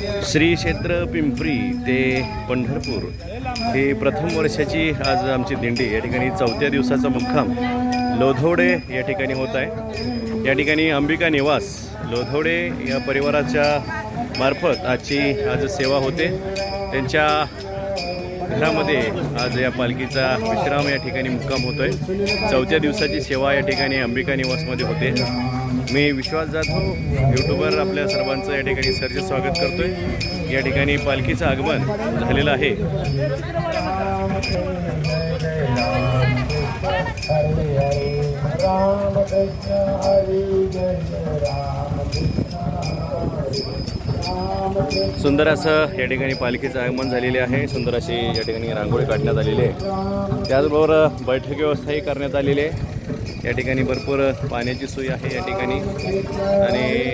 श्री क्षेत्र पिंपरी ते पंढरपूर ही प्रथम वर्षाची आज आमची दिंडी या ठिकाणी चौथ्या दिवसाचा मुक्काम लोधवडे या ठिकाणी होत आहे. या ठिकाणी अंबिका निवास लोधवडे या परिवाराच्या मार्फत आजची आज सेवा होते. त्यांच्या घरामध्ये आज या पालखीचा विश्राम या ठिकाणी मुक्काम होतो आहे चौथ्या दिवसाची सेवा या ठिकाणी अंबिका निवासमध्ये होते. मी विश्वास जाधव यूट्यूबर आपल्या सर्वांचं या ठिकाणी सरचे स्वागत करतोय. या ठिकाणी पालखीचं आगमन झालेलं आहे. सुंदर असं या ठिकाणी पालखीचं आगमन झालेले आहे. सुंदर अशी या ठिकाणी रांगोळी काढण्यात आलेली आहे. त्याचबरोबर बैठक व्यवस्थाही करण्यात आलेली आहे. या ठिकाणी भरपूर पाण्याची सोय आहे या ठिकाणी. आणि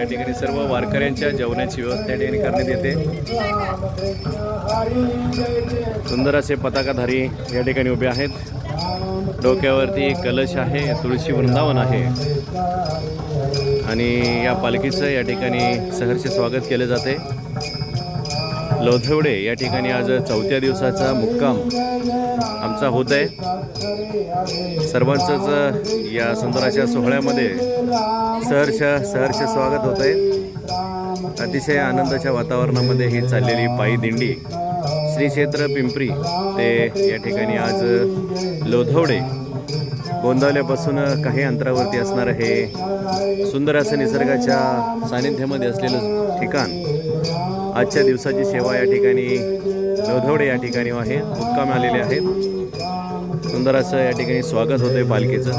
या ठिकाणी सर्व वारकऱ्यांच्या जेवणाची व्यवस्था या ठिकाणी करण्यात येते. सुंदर असे पताकाधारी या ठिकाणी उभे आहेत. डोक्यावरती कलश आहे तुळशी वृंदावन आहे. आणि या पालखीचं या ठिकाणी सहर्ष स्वागत केले जाते. लोधवडे या ठिकाणी आज चौथ्या दिवसाचा मुक्काम आमचा होत आहे. सर्वांचंच या सुंदराच्या सोहळ्यामध्ये सहर्ष सहर्ष स्वागत होत आहे. अतिशय आनंदाच्या वातावरणामध्ये ही चाललेली पायी दिंडी श्री क्षेत्र पिंपरी ते या ठिकाणी आज लोधवडे. गोंदावल्यापासून काही अंतरावरती असणारं हे सुंदर असं निसर्गाच्या सानिध्यामध्ये असलेलं ठिकाण. आजच्या दिवसाची सेवा या ठिकाणी लोधवडे या ठिकाणी आहे. मुक्काम आलेले आहेत. सुंदर असं या ठिकाणी स्वागत होतंय पालखीचं.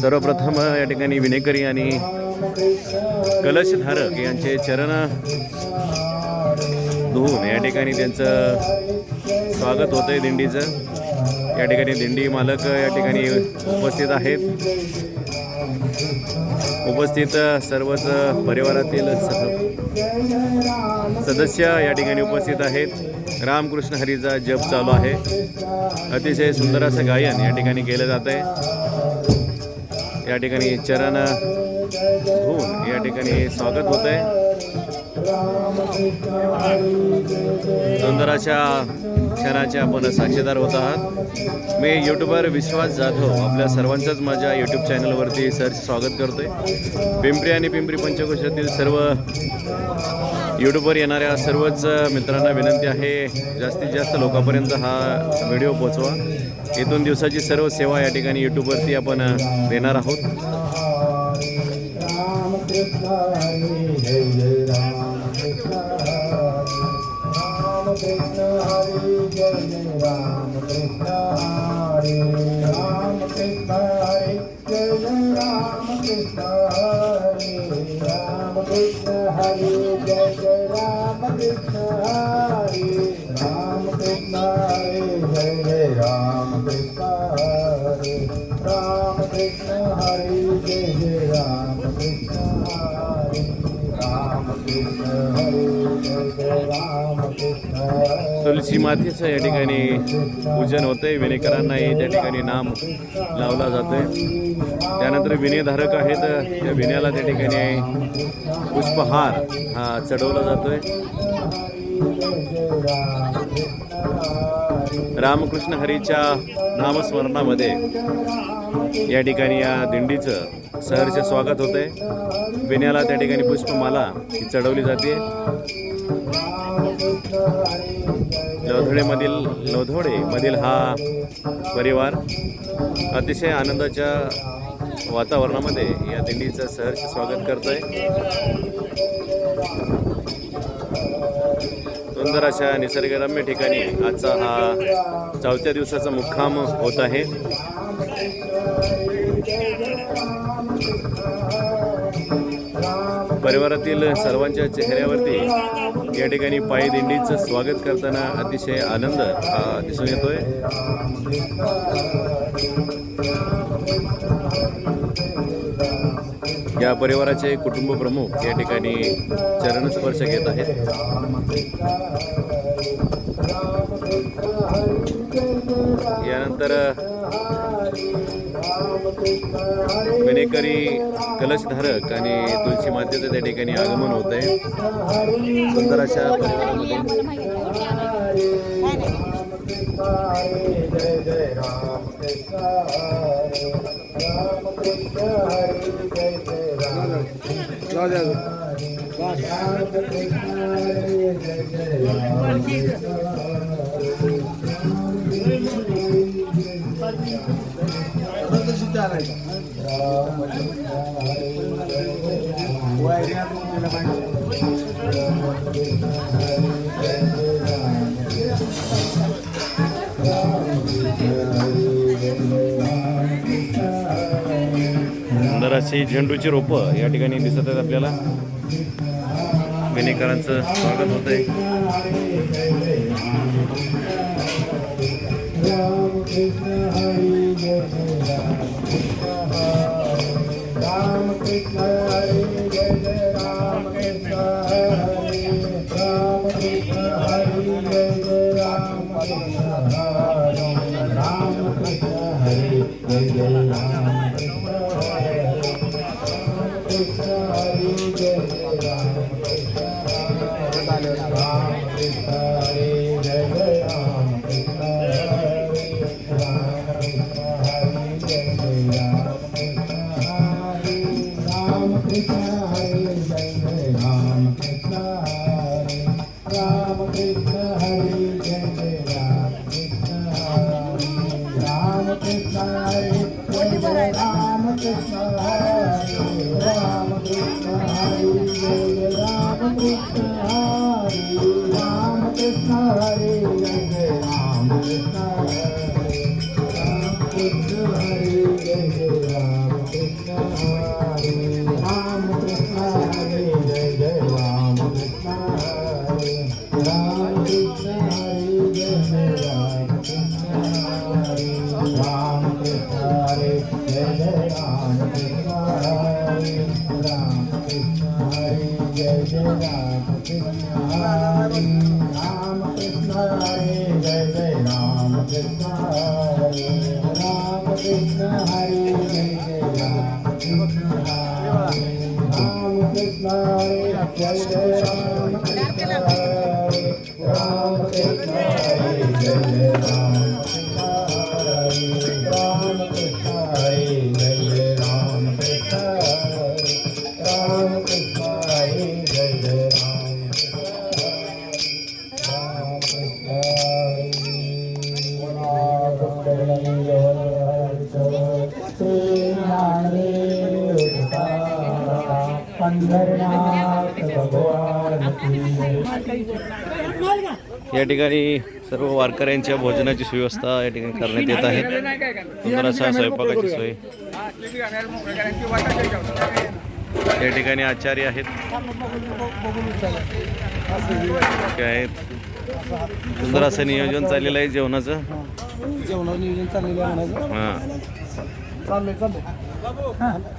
सर्वप्रथम या ठिकाणी विनेकरी आणि कलशधारक यांचे चरण धुवून या ठिकाणी त्यांचं स्वागत होतंय दिंडीचं. या ठिकाणी दिंडी मालक या ठिकाणी उपस्थित आहेत. उपस्थित सर्वच परिवारातील सह- सदस्य या ठिकाणी उपस्थित आहेत. रामकृष्ण हरीचा जप चालू आहे. अतिशय सुंदर असं गायन या ठिकाणी केलं जात आहे. या ठिकाणी चरण धुवून या ठिकाणी स्वागत होत आहे. सुंदराच्या अशा क्षणाचे आपण साक्षीदार होत आहात. मी यूट्यूबर विश्वास जाधव आपल्या सर्वांचंच माझ्या यूट्यूब चॅनलवरती सर स्वागत करतोय. पिंपरी आणि पिंपरी पंचकोशातील सर्व यूट्यूबवर येणाऱ्या सर्वच मित्रांना विनंती आहे जास्तीत जास्त लोकांपर्यंत हा व्हिडिओ पोचवा इथून दिवसाची सर्व सेवा या ठिकाणी यूट्यूबवरती आपण देणार आहोत. तुलसी मातेचं या ठिकाणी पूजन होतंय. विनेकरांनाही त्या ठिकाणी नाम लावला जातोय. त्यानंतर विनेधारक आहेत. त्या विण्याला त्या ठिकाणी पुष्पहार हा चढवला जातोय. रामकृष्ण हरीच्या नामस्मरणामध्ये या ठिकाणी या दिंडीचं सहरचे स्वागत होतंय. विण्याला त्या ठिकाणी पुष्पमाला ही चढवली जाते. लोधोडेमधील लोधोडेमधील हा परिवार अतिशय आनंदाच्या वातावरणामध्ये या दिंडीचं सहर्ष स्वागत करतोय. सुंदर अशा निसर्गरम्य ठिकाणी आजचा हा चौथ्या दिवसाचा मुक्काम होत आहे. परिवारातील सर्वांच्या चेहऱ्यावरती या ठिकाणी पायी दिंडीचं स्वागत करताना अतिशय आनंद हा दिसून येतोय. या परिवाराचे कुटुंब प्रमुख या ठिकाणी चरणस्पर्श घेत आहेत. यानंतर विनेकरी कलशधारक आणि तुळशी मातेचं त्या ठिकाणी आगमन होत आहे. सुंदर अशा परिवारामध्ये. જય જય રામ अशी झेंडूची रोपं या ठिकाणी दिसत आहेत आपल्याला. विनेकरांचं स्वागत होत आहे जय जय राम कृष्ण राम कृष्ण जय जय राम कृष्ण राम कृष्ण जय जय राम कृष्ण राम कृष्ण हरे जय जय राम कृष्ण राम कृष्ण जय कृष्ण या ठिकाणी सर्व वारकऱ्यांच्या भोजनाची सुव्यवस्था या ठिकाणी करण्यात येत आहे. सुंदर स्वयंपाकाची सोय. या ठिकाणी आचार्य आहेत. आहेत. सुंदर असं नियोजन चाललेलं आहे जेवणाचं? जेवणाचं नियोजन चाललेलं आहे म्हणायचं. हां. चाललंय चाललंय.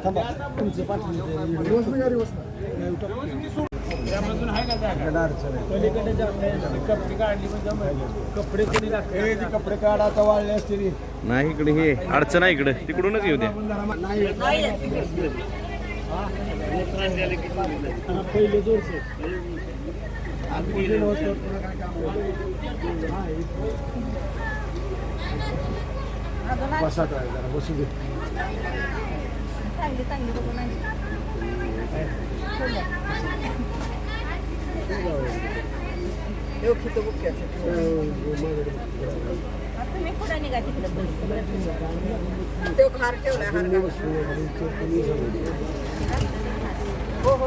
थांबा. तुमचे कपडे कपडे काढा आता वाळले असतील. नाही इकडे हे. अडचण आहे इकडे. तिकडूनच येऊ द्या. पहिले जोरचे. बसा काय जरा बसू दे चांगली चांगली बघून आणली. तुम्ही कुठं निघा तिकडे तो हार ठेवला हार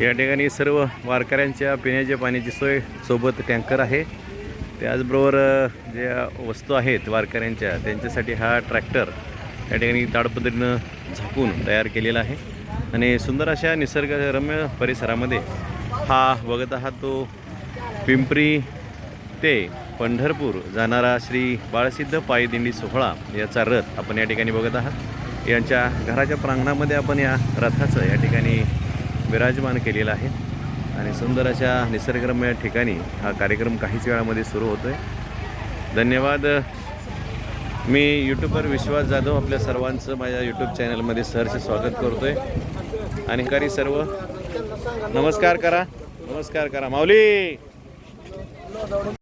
या ठिकाणी सर्व वारकऱ्यांच्या पिण्याच्या पाण्याची सोय सोबत टँकर आहे. त्याचबरोबर ज्या वस्तू आहेत वारकऱ्यांच्या त्यांच्यासाठी हा ट्रॅक्टर या ठिकाणी ताडपद्धतीनं झाकून तयार केलेला आहे. आणि सुंदर अशा निसर्गरम्य परिसरामध्ये हा बघत आहात तो पिंपरी ते पंढरपूर जाणारा श्री बाळसिद्ध पायदिंडी सोहळा याचा रथ आपण या ठिकाणी बघत आहात. यांच्या घराच्या प्रांगणामध्ये आपण या रथाचं या ठिकाणी विराजमान केलेलं आहे. आणि सुंदर अशा निसर्गरम्य ठिकाणी हा कार्यक्रम काहीच वेळामध्ये सुरू होतो आहे धन्यवाद. मी यूट्यूबर विश्वास जाधव आपल्या सर्वांचं माझ्या यूट्यूब चॅनलमध्ये सहर्ष स्वागत करतो आहे आणि कारी सर्व. नमस्कार करा. नमस्कार करा. माऊली!